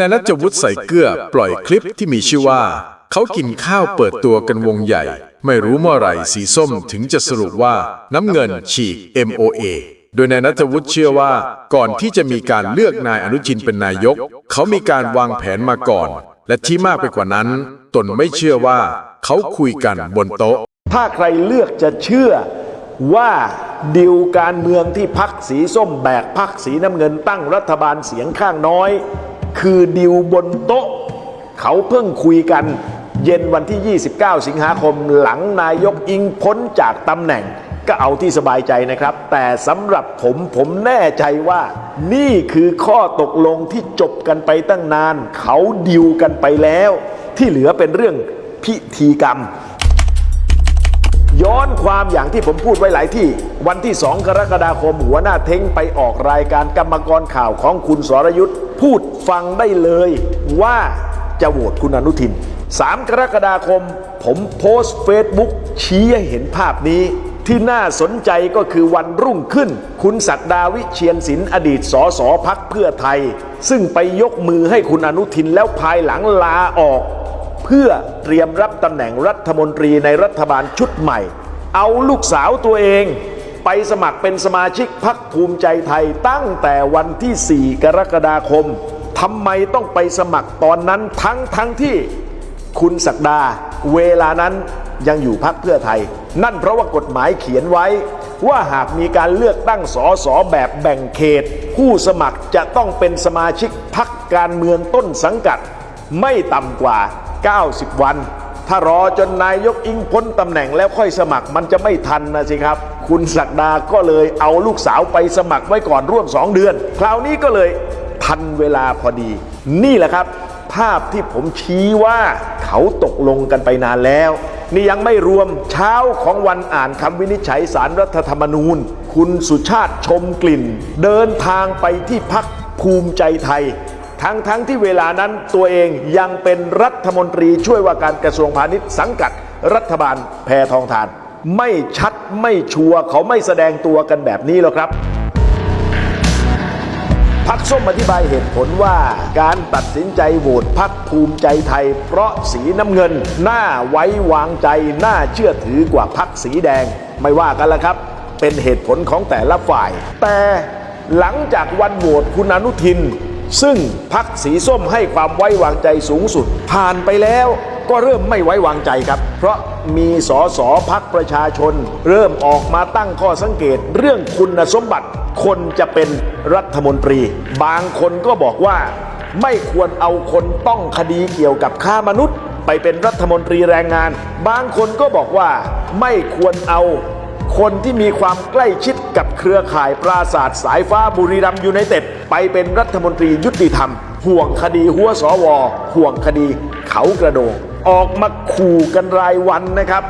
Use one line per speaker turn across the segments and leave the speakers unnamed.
นายนัจวุฒิใส่เกลือปล่อยคลิปที่มีชื่อว่า เขากินข้าวเปิดตัวกันวงใหญ่ ไม่รู้เมื่อไหร่สีส้มถึงจะสรุปว่าน้ำเงินฉีก MOA โดยนายนัทวุฒิเชื่อว่า ก่อนที่จะมีการเลือกนายอนุชินเป็นนายก เขามีการวางแผนมาก่อน และที่มากไปกว่านั้น ตนไม่เชื่อว่า เขาคุยกันบนโต๊ะ
ถ้าใครเลือกจะเชื่อว่าดิวการเมืองที่พักสีส้มแบกพักสีน้ำเงินตั้งรัฐบาลเสียงข้างน้อย คือดิวบนโต๊ะ เขาเพิ่งคุยกันเย็นวันที่ 29 สิงหาคมหลังนายกอิงพ้นจากตำแหน่งก็เอาที่สบายใจนะครับ แต่สำหรับผมผมแน่ใจว่า นี่คือข้อตกลงที่จบกันไปตั้งนาน เขาดิวกันไปแล้ว ที่เหลือเป็นเรื่องพิธีกรรม ย้อนความอย่างที่ผมพูดไว้หลายที่ วันที่2กรกฎาคมหัวหน้าเท้งไปออกรายการกรรมกรข่าวของคุณสรยุทธ์พูดฟังได้เลยว่าจะโหวตคุณอนุทิน 3 กรกฎาคม ผมโพสต์เฟซบุ๊กชี้ให้เห็นภาพนี้ ที่น่าสนใจก็คือวันรุ่งขึ้น คุณศักดาวิเชียนศิลป์อดีตสสพักเพื่อไทย ซึ่งไปยกมือให้คุณอนุทินแล้วภายหลังลาออก พื่อเตรียมรับตำแหน่งรัฐมนตรีในรัฐบาลชุดใหม่ เอาลูกสาวตัวเองไปสมัครเป็นสมาชิกพักภูมิใจไทยตั้งแต่วันที่ 4 กรกฎาคมทำไมต้องไปสมัครตอนนั้นทั้งทั้งที่คุณศักดา เวลานั้นยังอยู่พักเพื่อไทย นั่นเพราะว่ากฎหมายเขียนไว้ ว่าหากมีการเลือกตั้งสอสอแบบแบ่งเขต ผู้สมัครจะต้องเป็นสมาชิกพักการเมืองต้นสังกัด ไม่ต่ำกว่า 90 วัน ถ้ารอจนนายกอิงพ้นตำแหน่งแล้วค่อยสมัครมันจะไม่ทันนะสิครับ คุณศักดาก็เลยเอาลูกสาวไปสมัครไว้ก่อนร่วม 2 เดือน คราวนี้ก็เลยทันเวลาพอดี นี่แหละครับ ภาพที่ผมชี้ว่าเขาตกลงกันไปนานแล้ว นี่ยังไม่รวมเช้าของวันอ่านคำวินิจฉัยสารรัฐธรรมนูญ คุณสุชาติชมกลิ่น เดินทางไปที่พักภูมิใจไทย ทั้งทั้งที่เวลานั้นตัวเองยังเป็นรัฐมนตรีช่วยว่าการกระทรวงพาณิชย์สังกัดรัฐบาลแพทองทาน ไม่ชัดไม่ชัวร์เขาไม่แสดงตัวกันแบบนี้หรอกครับพักส้มอธิบายเหตุผลว่าการตัดสินใจโหวตพักภูมิใจไทย เพราะสีน้ำเงิน น่าไว้วางใจ น่าเชื่อถือกว่าพักสีแดง ไม่ว่ากันละครับ เป็นเหตุผลของแต่ละฝ่าย แต่หลังจากวันโหวตคุณอนุทิน ซึ่งพักสีส้มให้ความไว้วางใจสูงสุด ผ่านไปแล้วก็เริ่มไม่ไว้วางใจครับ เพราะมีสอสอพักประชาชน เริ่มออกมาตั้งข้อสังเกต เรื่องคุณสมบัติคนจะเป็นรัฐมนตรี บางคนก็บอกว่า ไม่ควรเอาคนต้องคดีเกี่ยวกับค้ามนุษย์ ไปเป็นรัฐมนตรีแรงงาน บางคนก็บอกว่าไม่ควรเอา คนที่มีความใกล้ชิดกับเครือข่ายปราศาสตร์สายฟ้าบุรีรัมย์ยูไนเต็ดไปเป็นรัฐมนตรียุติธรรม ห่วงคดีหัวสว ห่วงคดีเขากระโดง ออกมาขู่กันรายวันนะครับ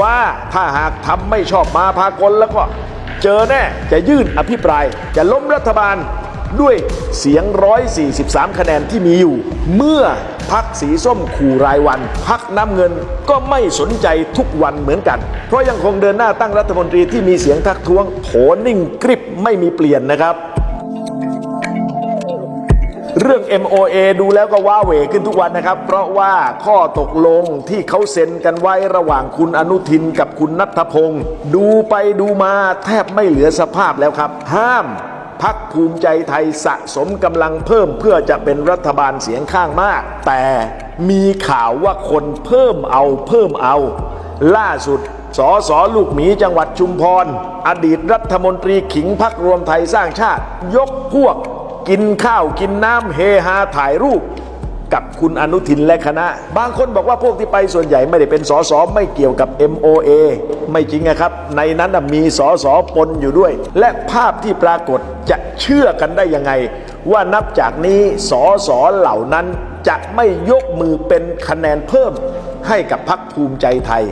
ว่าถ้าหากทำไม่ชอบมาพากลแล้วก็ เจอแน่จะยื่นอภิปราย จะล้มรัฐบาลด้วยเสียง 143 คะแนนที่มีอยู่ เมื่อ พักสีส้มขู่รายวัน พักน้ำเงินก็ไม่สนใจทุกวันเหมือนกัน เพราะยังคงเดินหน้าตั้งรัฐมนตรีที่มีเสียงทักท้วงโผนิ่งกริบไม่มีเปลี่ยนนะครับเรื่อง MOA ดูแล้วก็ว้าเหวขึ้นทุกวันนะครับ เพราะว่าข้อตกลงที่เขาเซ็นกันไว้ระหว่างคุณอนุทินกับคุณนัทพงศ์ดูไปดูมาแทบไม่เหลือสภาพแล้วครับ ห้าม พักภูมิใจไทยสะสมกำลังเพิ่มเพื่อจะเป็นรัฐบาลเสียงข้างมาก แต่มีข่าวว่าคนเพิ่มเอาเพิ่มเอา ล่าสุดสอสอลูกหมีจังหวัดชุมพร อดีตรัฐมนตรีขิงพักรวมไทยสร้างชาติ ยกพวกกินข้าวกินน้ำเฮฮาถ่ายรูป กับคุณอนุทินและคณะ บางคนบอกว่าพวกที่ไปส่วนใหญ่ไม่ได้เป็นสสไม่เกี่ยวกับ MOA ไม่จริงนะครับ ในนั้นมีสสปนอยู่ด้วย และภาพที่ปรากฏจะเชื่อกันได้ยังไง ว่านับจากนี้สสเหล่านั้นจะไม่ยกมือเป็นคะแนนเพิ่มให้กับพักภูมิใจไทย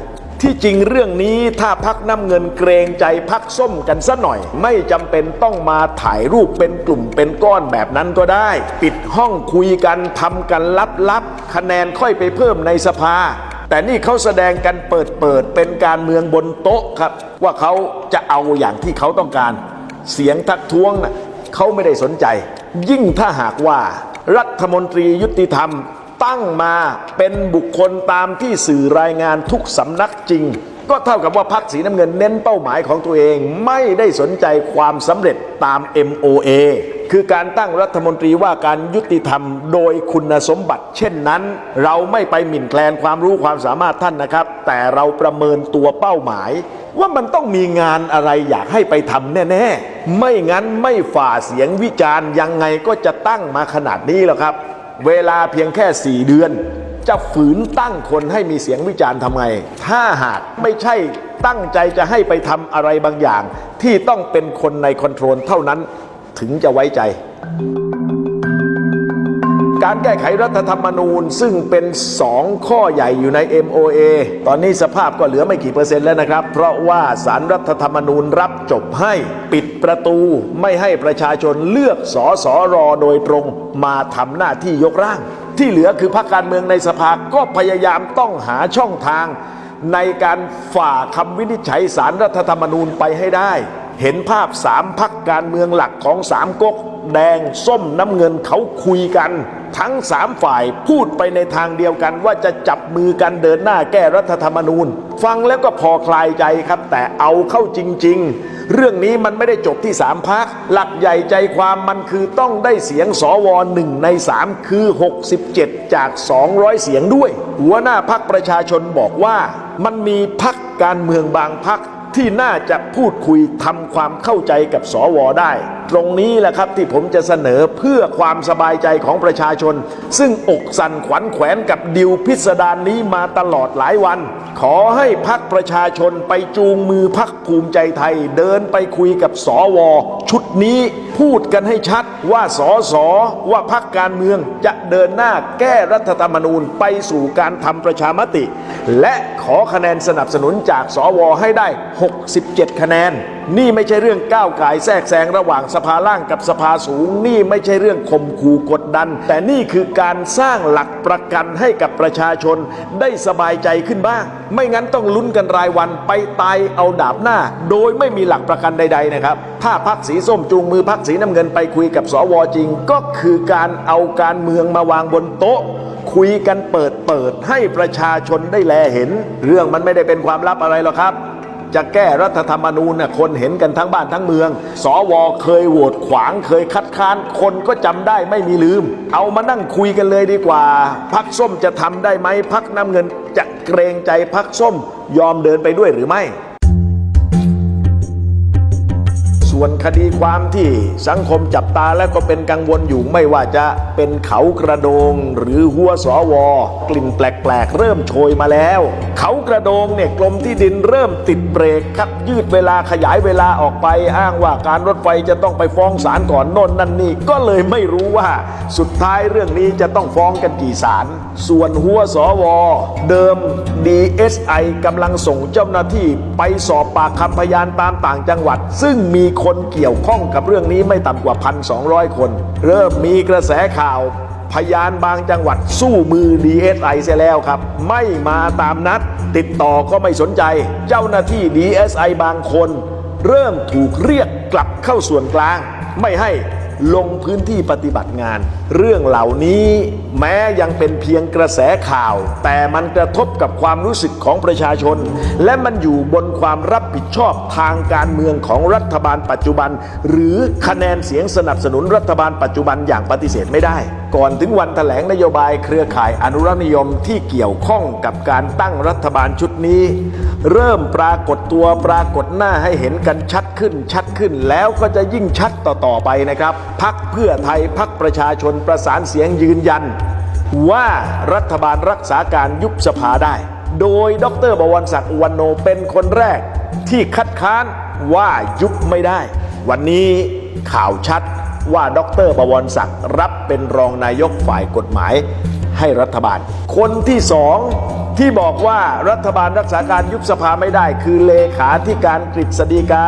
ที่จริงเรื่องนี้ถ้าพักน้ำเงินเกรงใจพักส้มกันซะหน่อย ไม่จำเป็นต้องมาถ่ายรูปเป็นกลุ่มเป็นก้อนแบบนั้นก็ได้ ปิดห้องคุยกันทำกันลับๆคะแนนค่อยไปเพิ่มในสภา แต่นี่เขาแสดงกันเปิดๆเป็นการเมืองบนโต๊ะครับ ว่าเขาจะเอาอย่างที่เขาต้องการ เสียงทักท้วงนะเขาไม่ได้สนใจ ยิ่งถ้าหากว่ารัฐมนตรียุติธรรม ตั้งมาเป็นบุคคลตามที่สื่อรายงานทุกสำนักจริง ก็เท่ากับว่าพรรคสีน้ำเงินเน้นเป้าหมายของตัวเองไม่ได้สนใจความสำเร็จตาม MOA คือการตั้งรัฐมนตรีว่าการยุติธรรมโดยคุณสมบัติ เช่นนั้น เราไม่ไปหมิ่นแคลนความรู้ความสามารถท่านนะครับ แต่เราประเมินตัวเป้าหมาย ว่ามันต้องมีงานอะไรอยากให้ไปทำแน่ ๆ ไม่งั้นไม่ฝ่าเสียงวิจารณ์ยังไงก็จะตั้งมาขนาดนี้แล้วครับ เวลาเพียงแค่ 4 เดือน จะฝืนตั้งคนให้มีเสียงวิจารณ์ทำไง ถ้าหากไม่ใช่ตั้งใจจะให้ไปทำอะไรบางอย่าง ที่ต้องเป็นคนในคอนโทรลเท่านั้นถึงจะไว้ใจ การแก้ไขรัฐธรรมนูญซึ่งเป็น 2 ข้อใหญ่อยู่ใน MOA ตอนนี้สภาพก็เหลือไม่กี่เปอร์เซ็นต์แล้วนะครับ เพราะว่าสารรัฐธรรมนูญรับจบให้ปิดประตูไม่ให้ประชาชนเลือกสอสอรอโดยตรงมาทำหน้าที่ยกร่าง ที่เหลือคือพรรคการเมืองในสภาก็พยายามต้องหาช่องทาง ในการฝ่าคำวินิจฉัยสารรัฐธรรมนูญไปให้ได้ เห็นภาพสามพักการเมืองหลักของสามก๊กแดงส้มน้ำเงินเขาคุยกัน ทั้งสามฝ่ายพูดไปในทางเดียวกัน ว่าจะจับมือกันเดินหน้าแก้รัฐธรรมนูญ ฟังแล้วก็พอคลายใจครับ แต่เอาเข้าจริง ๆ เรื่องนี้มันไม่ได้จบที่สามพัก หลักใหญ่ใจความมันคือต้องได้เสียงสวหนึ่งในสามคือ 67 จาก 200 เสียงด้วย หัวหน้าพักประชาชนบอกว่ามันมีพักการเมืองบางพัก ที่น่าจะพูดคุยทำความเข้าใจกับสวได้ตรงนี้แหละครับที่ผมจะเสนอเพื่อความสบายใจของประชาชน ซึ่งอกสั่นขวัญแขวนกับดิวพิสดารนนี้มาตลอดหลายวัน ขอให้พักประชาชนไปจูงมือพักภูมิใจไทย เดินไปคุยกับสวชุดนี้พูดกันให้ชัดว่าสอสอว่าพักการเมืองจะเดินหน้าแก้รัฐธรรมนูญไปสู่การทำประชามติ และขอคะแนนสนับสนุนจากสวให้ได้ 67 คะแนนนี่ไม่ใช่เรื่องก้าวไก่แทรกแซงระหว่างสภาล่างกับสภาสูง นี่ไม่ใช่เรื่องข่มขู่กดดัน แต่นี่คือการสร้างหลักประกันให้กับประชาชนได้สบายใจขึ้นบ้าง ไม่งั้นต้องลุ้นกันรายวันไปตายเอาดาบหน้า โดยไม่มีหลักประกันใด ๆนะครับ ถ้าพักสีส้มจูงมือพักสีน้ำเงินไปคุยกับสวจริง ก็คือการเอาการเมืองมาวางบนโต๊ะคุยกันเปิดเปิดให้ประชาชนได้แลเห็น เรื่องมันไม่ได้เป็นความลับอะไรหรอกครับ จะแก้รัฐธรรมนูญน่ะคนเห็นกันทั้งบ้านทั้งเมือง สวเคยโหวตขวางเคยคัดค้าน คนก็จำได้ไม่มีลืม เอามานั่งคุยกันเลยดีกว่า พักส้มจะทำได้ไหมพักน้ำเงินจะเกรงใจพักส้มยอมเดินไปด้วยหรือไม่ ส่วนคดีความที่สังคมจับตาและก็เป็นกังวลอยู่ไม่ว่าจะเป็นเขากระโดงหรือหัวสอวกลิ่นแปลกๆ เริ่มโชยมาแล้ว เขากระโดงเนี่ยกรมที่ดินเริ่มติดเบรกครับ ยืดเวลาขยายเวลาออกไปอ้างว่าการรถไฟจะต้องไปฟ้องศาลก่อนโน่นนั่นนี่ก็เลยไม่รู้ว่า สุดท้ายเรื่องนี้จะต้องฟ้องกันกี่ศาลส่วนหัวสอวเดิม DSI กำลังส่งเจ้าหน้าที่ไปสอบปากคำพยานตามต่างจังหวัด ซึ่งมีคนเกี่ยวข้องกับเรื่องนี้ไม่ต่ำกว่า 1,200 คน เริ่มมีกระแสข่าวพยานบางจังหวัดสู้มือ DSI เสียแล้วครับ ไม่มาตามนัด ติดต่อก็ไม่สนใจ เจ้าหน้าที่ DSI บางคน เริ่มถูกเรียกกลับเข้าส่วนกลาง ไม่ให้ ลงพื้นที่ปฏิบัติงาน เรื่องเหล่านี้แม้ยังเป็นเพียงกระแสข่าว แต่มันกระทบกับความรู้สึกของประชาชน และมันอยู่บนความรับผิดชอบทางการเมืองของรัฐบาลปัจจุบัน หรือคะแนนเสียงสนับสนุนรัฐบาลปัจจุบันอย่างปฏิเสธไม่ได้ ก่อนถึงวันแถลงนโยบายเครือข่ายอนุรักษ์นิยมที่เกี่ยวข้องกับการตั้งรัฐบาลชุดนี้ เริ่มปรากฏตัวปรากฏหน้าให้เห็นกันชัดขึ้นชัดขึ้นแล้วก็จะยิ่งชัดต่อๆไปนะครับพักเพื่อไทยพักประชาชนประสานเสียงยืนยัน ว่ารัฐบาลรักษาการยุบสภาได้ โดยดรบวรศักดิ์อวันโนเป็นคนแรกที่คัดค้านว่ายุบไม่ได้ วันนี้ข่าวชัด ว่าดรบวรศักดิ์รับเป็นรองนายกฝ่ายกฎหมายให้รัฐบาล คนที่สองที่บอกว่ารัฐบาลรักษาการยุบสภาไม่ได้คือเลขาธิการกฤษฎีกา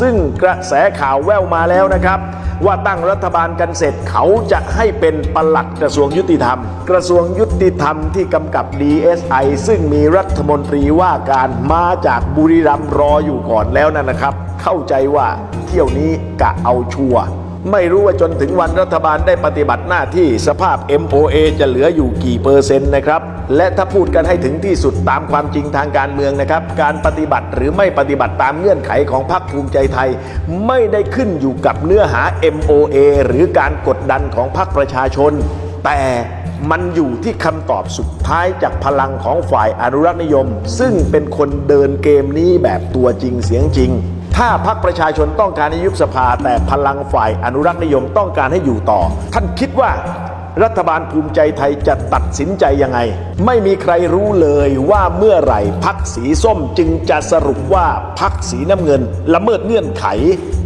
ซึ่งกระแสข่าวแว่วมาแล้วนะครับ ว่าตั้งรัฐบาลกันเสร็จเขาจะให้เป็นปลัดกระทรวงยุติธรรม กระทรวงยุติธรรมที่กำกับ DSI ซึ่งมีรัฐมนตรีว่าการมาจากบุรีรัมย์รออยู่ก่อนแล้วนั่นนะครับ เข้าใจว่าเที่ยวนี้กะเอาชัวร์ ไม่รู้ว่าจนถึงวันรัฐบาลได้ปฏิบัติหน้าที่สภาพ MOA จะเหลืออยู่กี่เปอร์เซ็นต์นะครับ และถ้าพูดกันให้ถึงที่สุดตามความจริงทางการเมืองนะครับ การปฏิบัติหรือไม่ปฏิบัติตามเงื่อนไขของพรรคภูมิใจไทย ไม่ได้ขึ้นอยู่กับเนื้อหา MOA หรือการกดดันของพรรคประชาชน แต่มันอยู่ที่คำตอบสุดท้ายจากพลังของฝ่ายอนุรักษนิยม ซึ่งเป็นคนเดินเกมนี้แบบตัวจริงเสียงจริง ถ้าพรรคประชาชนต้องการให้ยุบสภา แต่พลังฝ่ายอนุรักษ์นิยมต้องการให้อยู่ต่อ ท่านคิดว่ารัฐบาลภูมิใจไทยจะตัดสินใจยังไง ไม่มีใครรู้เลยว่าเมื่อไหร่พักสีส้มจึงจะสรุปว่าพักสีน้ำเงินละเมิดเงื่อนไข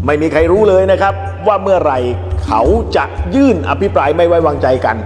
ไม่มีใครรู้เลยนะครับ ว่าเมื่อไหร่เขาจะยื่นอภิปรายไม่ไว้วางใจกัน